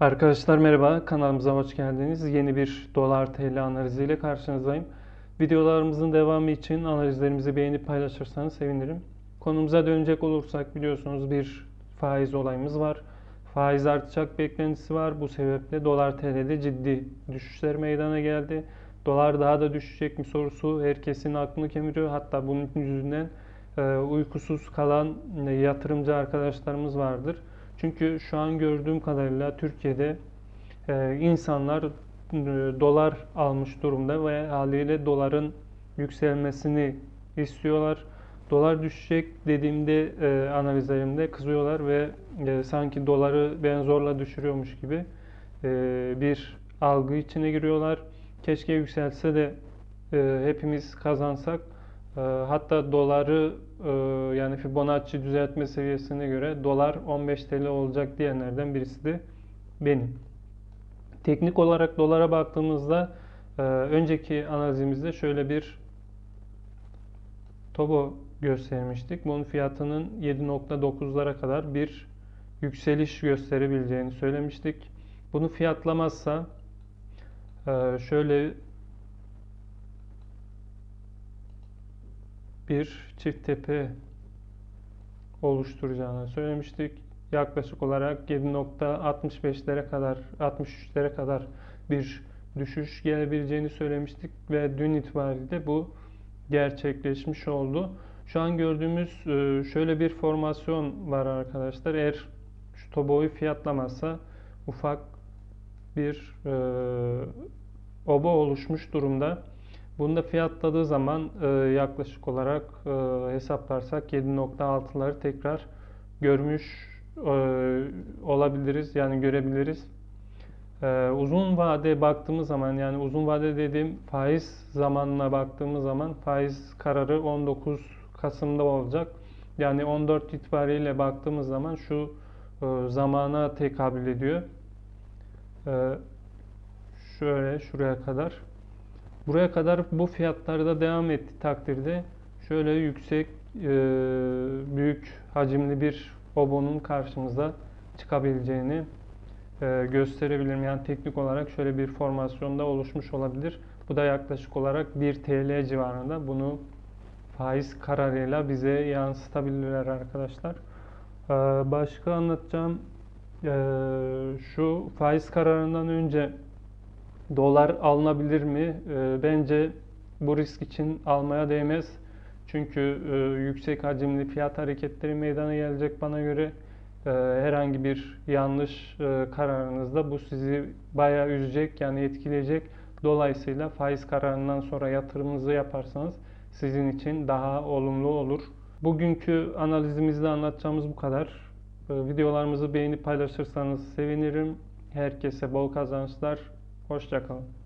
Arkadaşlar merhaba, kanalımıza hoş geldiniz. Yeni bir dolar TL analiziyle karşınızdayım. Videolarımızın devamı için analizlerimizi beğenip paylaşırsanız sevinirim. Konumuza dönecek olursak biliyorsunuz bir faiz olayımız var. Faiz artacak beklentisi var. Bu sebeple dolar TL'de ciddi düşüşler meydana geldi. Dolar daha da düşecek mi sorusu herkesin aklını kemiriyor. Hatta bunun yüzünden e, uykusuz kalan yatırımcı arkadaşlarımız vardır. Çünkü şu an gördüğüm kadarıyla Türkiye'de e, insanlar e, dolar almış durumda ve haliyle doların yükselmesini istiyorlar. Dolar düşecek dediğimde e, analizlerimde kızıyorlar ve e, sanki doları ben zorla düşürüyormuş gibi e, bir algı içine giriyorlar. Keşke yükselse de e, hepimiz kazansak. E, hatta doları e, yani Fibonacci düzeltme seviyesine göre dolar 15 TL olacak diyenlerden birisi de benim. Teknik olarak dolara baktığımızda e, önceki analizimizde şöyle bir Tobo göstermiştik. Bunun fiyatının 7.9'lara kadar bir yükseliş gösterebileceğini söylemiştik. Bunu fiyatlamazsa e, şöyle bir çift tepe oluşturacağını söylemiştik. Yaklaşık olarak 7.65'lere kadar 63'lere kadar bir düşüş gelebileceğini söylemiştik ve dün itibariyle bu gerçekleşmiş oldu. Şu an gördüğümüz e, şöyle bir formasyon var arkadaşlar. Eğer şu toboyu fiyatlamazsa ufak bir e, oba oluşmuş durumda. Bunu da fiyatladığı zaman e, yaklaşık olarak e, hesaplarsak 7.6'ları tekrar görmüş e, olabiliriz. Yani görebiliriz. E, uzun vade baktığımız zaman yani uzun vade dediğim faiz zamanına baktığımız zaman faiz kararı 19 Kasım'da olacak. Yani 14 itibariyle baktığımız zaman şu e, zamana tekabül ediyor. E, şöyle şuraya kadar. Buraya kadar bu fiyatlarda devam etti takdirde şöyle yüksek e, büyük hacimli bir obonun karşımıza çıkabileceğini e, gösterebilirim. Yani teknik olarak şöyle bir formasyonda oluşmuş olabilir. Bu da yaklaşık olarak 1 TL civarında. Bunu faiz kararıyla bize yansıtabilirler arkadaşlar. E, başka anlatacağım şu faiz kararından önce Dolar alınabilir mi? E, bence bu risk için almaya değmez. Çünkü e, yüksek hacimli fiyat hareketleri meydana gelecek bana göre. E, herhangi bir yanlış e, kararınızda bu sizi bayağı üzecek yani etkileyecek. Dolayısıyla faiz kararından sonra yatırımınızı yaparsanız sizin için daha olumlu olur. Bugünkü analizimizde anlatacağımız bu kadar. E, videolarımızı beğenip paylaşırsanız sevinirim. Herkese bol kazançlar. Hoşçakalın.